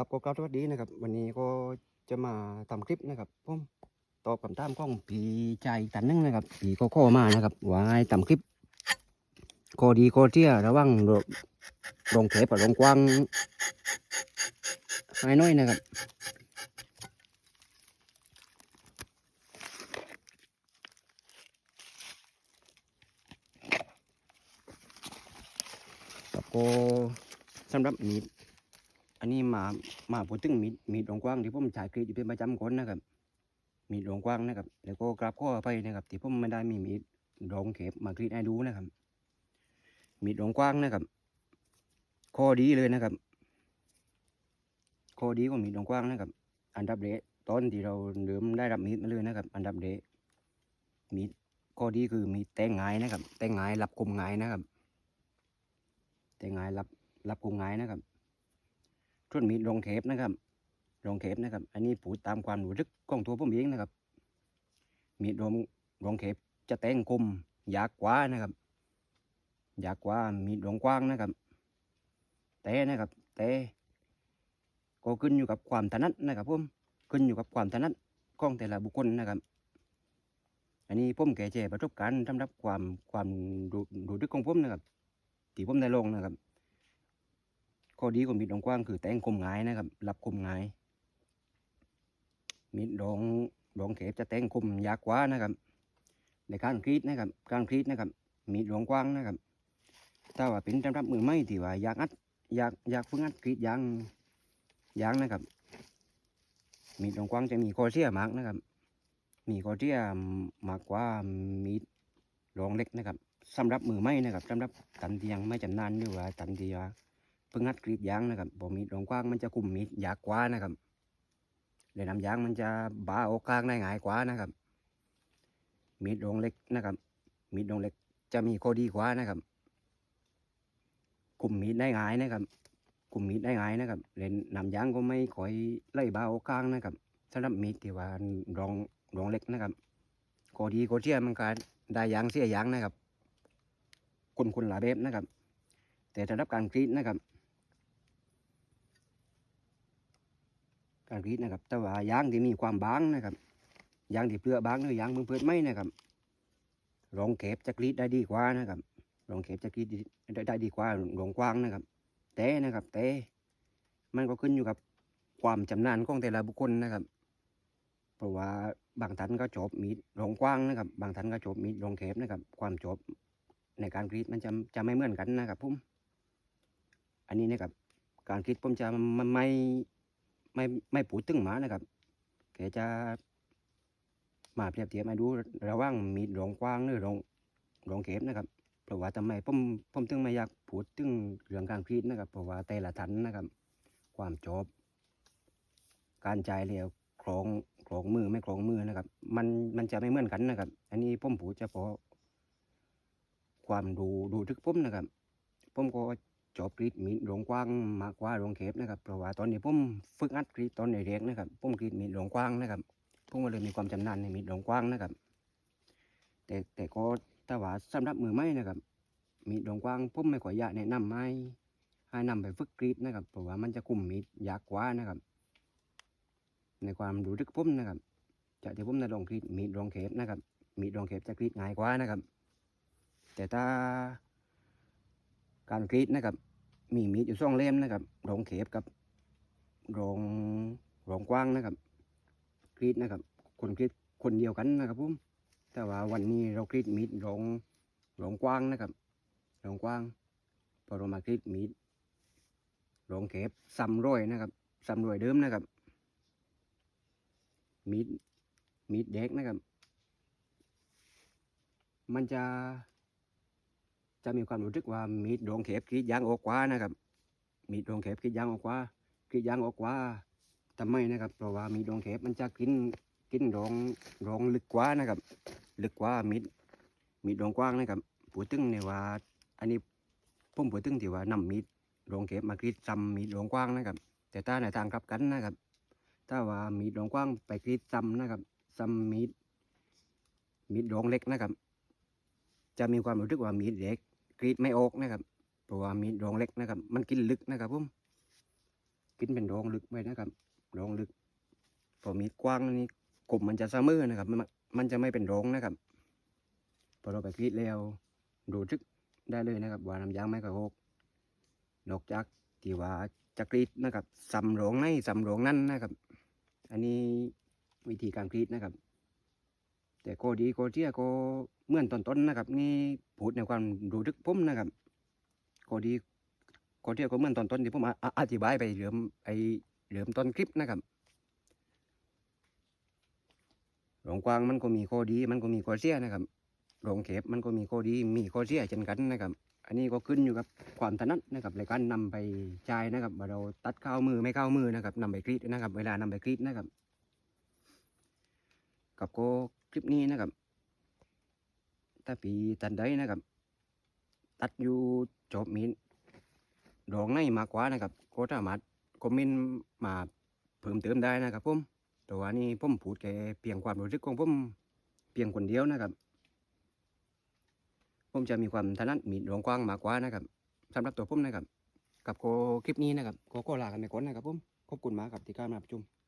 ครับก็กล่าวสวัสดีนะครับ วันนี้ก็จะมาทำคลิปนะครับผมตอบคำถามของผีใจตันนึงนะครับผีก็ข้อมานะครับว่าให้ทำคลิปข้อดีข้อเทียระว่างโรงแคบกับโรงกว้างให้น้อยนะครับก็สำหรับมีด อันนี้มามาพูดถึงมีดมีดหลวงกว้างที่ผมจ่ายกรีดอยู่เป็นประจำคนนะครับ มีดหลวงกว้างนะครับ แล้วก็กราบข้อไปนะครับ ที่ผมไม่ได้มีมีดหลวงเข็บมากรีดให้ดูนะครับ มีดหลวงกว้างนะครับ ข้อดีเลยนะครับ ข้อดีของมีดหลวงกว้างนะครับ อันดับเดะตอนที่เราเริ่มได้รับมีดมาเลยนะครับ อันดับเดะมีดข้อดีคือมีดแต่งงายนะครับ แต่งงายรับคมงายนะครับ แต่งายรับรับกรุงงายนะครับ ส่วนมีดรองเทปนะครับรองเทปนะครับ อันนี้ผูดตามความรู้สึกของตัวผมเองนะครับ มีดรองรองเทปจะแต่งคมยากกว่านะครับยากกว่ามีดรองกว้างนะครับ แต่นะครับแต่ก็ขึ้นอยู่กับความถนัดนะครับผมขึ้นอยู่กับความถนัดของแต่ละบุคคลนะครับ อันนี้ผมแก่แจ้ประสบการณ์สำหรับความความรู้รู้สึกของผมนะครับที่ผมได้ลงนะครับ ข้อดีของมีดดองกว้างคือแต่งคมง่ายนะครับรับคมง่ายมีดดองดองเข็บจะแต่งคมยากกว่านะครับในการกรีดนะครับการกรีดนะครับ มีดดองกว้างนะครับถ้าว่าเป็นสำหรับมือไม่ที่ว่าอยากอัดอยากอยากฝึกอัดกรีดยางยางนะครับ มีดดองกว้างจะมีข้อเสียมากนะครับ มีข้อเสียมากกว่ามีดดองเล็กนะครับสำหรับมือไม้นะครับสำหรับตันที่ยังไม่จำนานหรือว่าตันที่ว่า เพิ่งหัดกรีดยางนะครับบ่มีดรองกว้างมันจะคุมมีดยากกว่านะครับเลยน้ำยางมันจะบาออกกลางได้ง่ายกว่านะครับ มีดรองเล็กนะครับ มีดรองเล็กจะมีข้อดีกว่านะครับคุมมีดได้ง่ายนะครับคุมมีดได้ง่ายนะครับเลยน้ำยางก็ไม่ค่อยไล่บาออกกลางนะครับสำหรับมีดที่ว่ารองรองเล็กนะครับข้อดีข้อเสียมันก็ได้ยางเสียยางนะครับคนคนหลายแบบนะครับ แต่สำหรับการกรีดนะครับ การกรีดนะครับ แต่ว่ายางที่มีความบางนะครับยางที่เปลือกบางหรือยางมึงเปิดไม่นะครับรองเก็บจะกรีดได้ดีกว่านะครับรองเก็บจะกรีดได้ดีกว่ารองกว้างนะครับแต่นะครับแต่มันก็ขึ้นอยู่กับความจำนาญของแต่ละบุคคลนะครับ เพราะว่าบางท่านก็จบมีดรองกว้างนะครับ บางท่านก็จบมีดรองเข็บนะครับ ความจบในการกรีดมันจะจะไม่เหมือนกันนะครับผมอันนี้นะครับการกรีดผมจะมันไม่ ไม่ไม่พูดึงหมานะครับแกจะมาเปรียบเทียบมาดูระว่างมีดรองกว้างหรือรองรองเข็บนะครับเพราะว่าทำไมผมผมถึงไม่อยากพูดถึงเรื่องการกรีดนะครับ เพราะว่าแต่ละทันนะครับ ความจบ การจ่ายเรียวคลองคลองมือไม่คลองมือนะครับ มันมันจะไม่เหมือนกันนะครับ อันนี้ผมพูดเฉพาะความดูดูทึกผมนะครับผมก็ จอบกรีดมีดหลวงกว้างมากกว่าหลวงเข็บนะครับเพราะว่าตอนนี้ผมฝึกอัดกรีดตอนเด็กๆนะครับผมกรีดมีดหลวงกว้างนะครับผมก็เลยมีความจำนาญในมีดหลวงกว้างนะครับ แต่แต่ก็ถ้าว่าสำหรับมือใหม่นะครับ มีดหลวงกว้างผมไม่ค่อยอยากแนะนำให้ให้นำไปฝึกกรีดนะครับ เพราะว่ามันจะคุมมีดยากกว่านะครับ ในความรู้ทึกผมนะครับจากที่ผมได้ลองกรีดมีดหลวงเข็บนะครับ มีดหลวงเข็บจะกรีดง่ายกว่านะครับ แต่ถ้า การกรีดนะครับ มีมีดอยู่สองเล่มนะครับรองเข็บกับรองรองกว้างนะครับกรีดนะครับ คนกรีดคนเดียวกันนะครับผมแต่ว่าวันนี้เรากรีดมีดรองรองกว้างนะครับรองกว้าง พอเรามากรีดมีดรองเข็บซ้ำรอยนะครับซ้ำรอยเดิมนะครับ มีดมีดเด็กนะครับ มันจะ จะมีความรู้สึกว่ามีดโดงเข็บกรีดยางออกกว่านะครับ มีดโดงเข็บกรีดยางออกกว่ากรีดยางออกกว่าทำไมนะครับ เพราะว่ามีดโดงเข็บมันจะกินกินรองรองลึกกว่านะครับ ลึกกว่ามีดมีดโดงกว้างนะครับพูดถึงเนี่ยว่า อันนี้ผมพูดถึงที่ว่านำมีดโดงเข็บมากรีดซ้ำมีดโดงกว้างนะครับ แต่ถ้าในทางกลับกันนะครับ ถ้าว่ามีดโดงกว้างไปกรีดซ้ำนะครับซ้ำมีดมีดโดงเล็กนะครับ จะมีความรู้สึกว่ามีดเล็ก กรีดไม่ออกนะครับเพราะว่ามีดรองเล็กนะครับ มันกินลึกนะครับผมกินเป็นโรงลึกไปนะครับโรงลึกพอมีกว้างนี่กบมันจะเสมอนะครับ มันมันจะไม่เป็นโรงนะครับพอเราไปกรีดแล้วดูทึกได้เลยนะครับว่าน้ำยางไม่กระโหกนอกจากที่ว่าจะกรีดนะครับสำโรงในสำโรงนั่นนะครับ อันนี้วิธีการกรีดนะครับ แต่โกดีโกเจียโกเหมื่อนต้นนะครับ นี่พูดในความรู้ทึกผมนะครับโกดีโกเจียก็เหมื่อนต้นที่ผมอออธิบายไปเริ่มไอเริ่มต้นคลิปนะครับหลงกวางมันก็มีข้อดี มันก็มีข้อเสียนะครับโรงเก็บมันก็มีข้อดี มีข้อเสียเช่นกันนะครับ อันนี้ก็ขึ้นอยู่กับความถนัดนะครับในการนำไปใช้นะครับว่าเราตัดเข้ามือไม่เข้ามือนะครับนำไปกรีดนะครับ เวลานำไปกรีดนะครับกับก็ คลิปนี้นะครับถ้าปีตันใดนะครับ ตัดอยู่จบมีดองในมากกว่านะครับก็สามารถคอมเมนต์มาเพิ่มเติมได้นะครับผมแต่ว่านี่ผมพูดแค่เพียงความรู้สึกของผมเพียงคนเดียวนะครับ ผมจะมีความถนัดมีดวงกว้างมากกว่านะครับสำหรับตัวผมนะครับ กับโกคลิปนี้นะครับโกโกลากันไปก่อนนะครับผมขอบคุณมากครับที่เข้ามารับชม